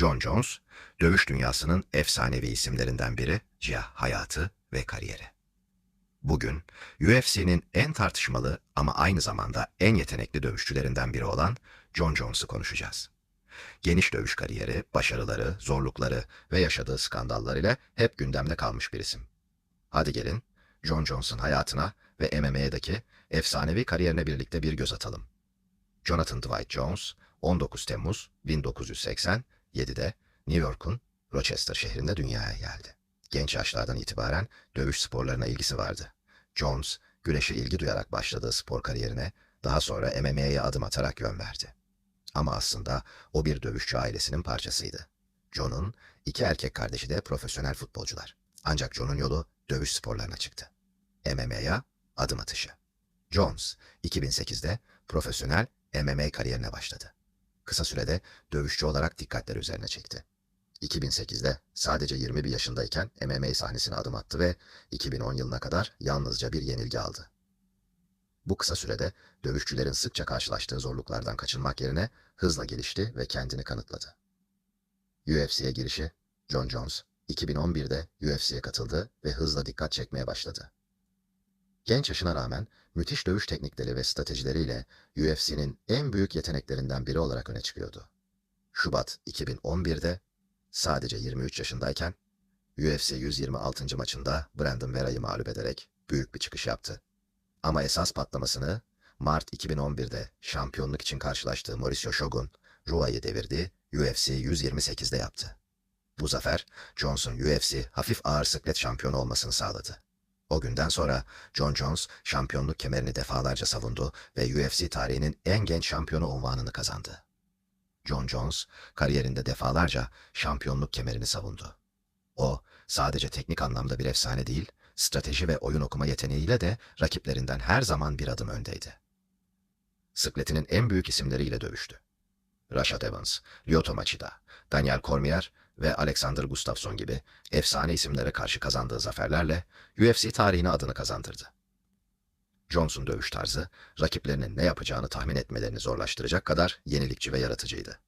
John Jones, dövüş dünyasının efsanevi isimlerinden biri, Cih hayatı ve kariyeri. Bugün UFC'nin en tartışmalı ama aynı zamanda en yetenekli dövüşçülerinden biri olan John Jones'u konuşacağız. Geniş dövüş kariyeri, başarıları, zorlukları ve yaşadığı skandallar ile hep gündemde kalmış bir isim. Hadi gelin John Jones'un hayatına ve MMA'deki efsanevi kariyerine birlikte bir göz atalım. Jonathan Dwight Jones, 19 Temmuz 1987'de New York'un Rochester şehrinde dünyaya geldi. Genç yaşlardan itibaren dövüş sporlarına ilgisi vardı. Jones, güreşe ilgi duyarak başladığı spor kariyerine daha sonra MMA'ye adım atarak yön verdi. Ama aslında o bir dövüşçü ailesinin parçasıydı. John'un iki erkek kardeşi de profesyonel futbolcular. Ancak John'un yolu dövüş sporlarına çıktı. MMA'ya adım atışı. Jones, 2008'de profesyonel MMA kariyerine başladı. Kısa sürede dövüşçü olarak dikkatler üzerine çekti. 2008'de sadece 21 yaşındayken MMA sahnesine adım attı ve 2010 yılına kadar yalnızca bir yenilgi aldı. Bu kısa sürede dövüşçülerin sıkça karşılaştığı zorluklardan kaçınmak yerine hızla gelişti ve kendini kanıtladı. UFC'ye girişi John Jones 2011'de UFC'ye katıldı ve hızla dikkat çekmeye başladı. Genç yaşına rağmen müthiş dövüş teknikleri ve stratejileriyle UFC'nin en büyük yeteneklerinden biri olarak öne çıkıyordu. Şubat 2011'de sadece 23 yaşındayken UFC 126. maçında Brandon Vera'yı mağlup ederek büyük bir çıkış yaptı. Ama esas patlamasını Mart 2011'de şampiyonluk için karşılaştığı Mauricio Shogun, Rua'yı devirdi, UFC 128'de yaptı. Bu zafer, Jones'un UFC hafif ağır sıklet şampiyonu olmasını sağladı. O günden sonra John Jones şampiyonluk kemerini defalarca savundu ve UFC tarihinin en genç şampiyonu unvanını kazandı. John Jones kariyerinde defalarca şampiyonluk kemerini savundu. O sadece teknik anlamda bir efsane değil, strateji ve oyun okuma yeteneğiyle de rakiplerinden her zaman bir adım öndeydi. Sıkletinin en büyük isimleriyle dövüştü. Rashad Evans, Lyoto Machida, Daniel Cormier ve Alexander Gustafsson gibi efsane isimlere karşı kazandığı zaferlerle UFC tarihine adını kazandırdı. Jones'un dövüş tarzı, rakiplerinin ne yapacağını tahmin etmelerini zorlaştıracak kadar yenilikçi ve yaratıcıydı.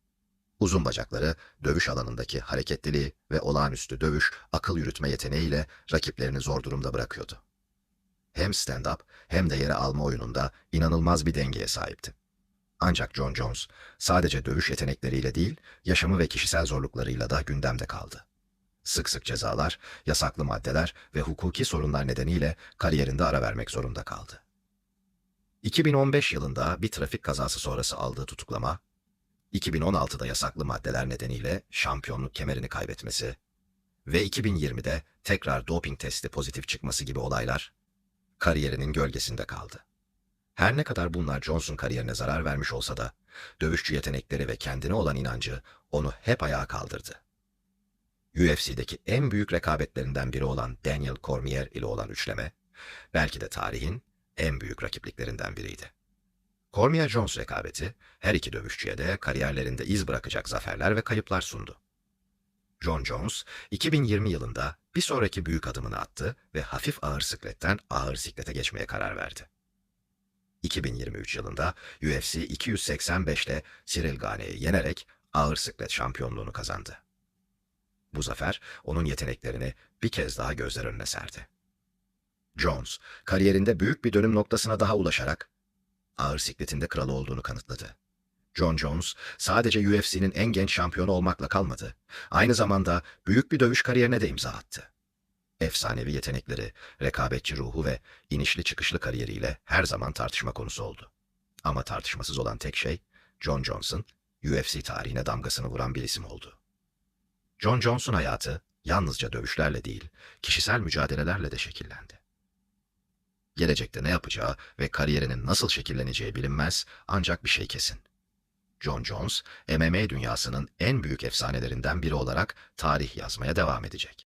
Uzun bacakları, dövüş alanındaki hareketliliği ve olağanüstü dövüş, akıl yürütme yeteneğiyle rakiplerini zor durumda bırakıyordu. Hem stand-up hem de yere alma oyununda inanılmaz bir dengeye sahipti. Ancak John Jones sadece dövüş yetenekleriyle değil, yaşamı ve kişisel zorluklarıyla da gündemde kaldı. Sık sık cezalar, yasaklı maddeler ve hukuki sorunlar nedeniyle kariyerinde ara vermek zorunda kaldı. 2015 yılında bir trafik kazası sonrası aldığı tutuklama, 2016'da yasaklı maddeler nedeniyle şampiyonluk kemerini kaybetmesi ve 2020'de tekrar doping testi pozitif çıkması gibi olaylar kariyerinin gölgesinde kaldı. Her ne kadar bunlar Johnson kariyerine zarar vermiş olsa da dövüşçü yetenekleri ve kendine olan inancı onu hep ayağa kaldırdı. UFC'deki en büyük rekabetlerinden biri olan Daniel Cormier ile olan üçleme, belki de tarihin en büyük rakipliklerinden biriydi. Cormier-Jones rekabeti her iki dövüşçüye de kariyerlerinde iz bırakacak zaferler ve kayıplar sundu. John Jones, 2020 yılında bir sonraki büyük adımını attı ve hafif ağır sikletten ağır siklete geçmeye karar verdi. 2023 yılında UFC 285'te Cyril Gane'yi yenerek ağır siklet şampiyonluğunu kazandı. Bu zafer onun yeteneklerini bir kez daha gözler önüne serdi. Jones, kariyerinde büyük bir dönüm noktasına daha ulaşarak ağır sikletinde kralı olduğunu kanıtladı. John Jones sadece UFC'nin en genç şampiyonu olmakla kalmadı. Aynı zamanda büyük bir dövüş kariyerine de imza attı. Efsanevi yetenekleri, rekabetçi ruhu ve inişli çıkışlı kariyeriyle her zaman tartışma konusu oldu. Ama tartışmasız olan tek şey John Jones'un UFC tarihine damgasını vuran bir isim oldu. John Jones'un hayatı yalnızca dövüşlerle değil, kişisel mücadelelerle de şekillendi. Gelecekte ne yapacağı ve kariyerinin nasıl şekilleneceği bilinmez ancak bir şey kesin. John Jones, MMA dünyasının en büyük efsanelerinden biri olarak tarih yazmaya devam edecek.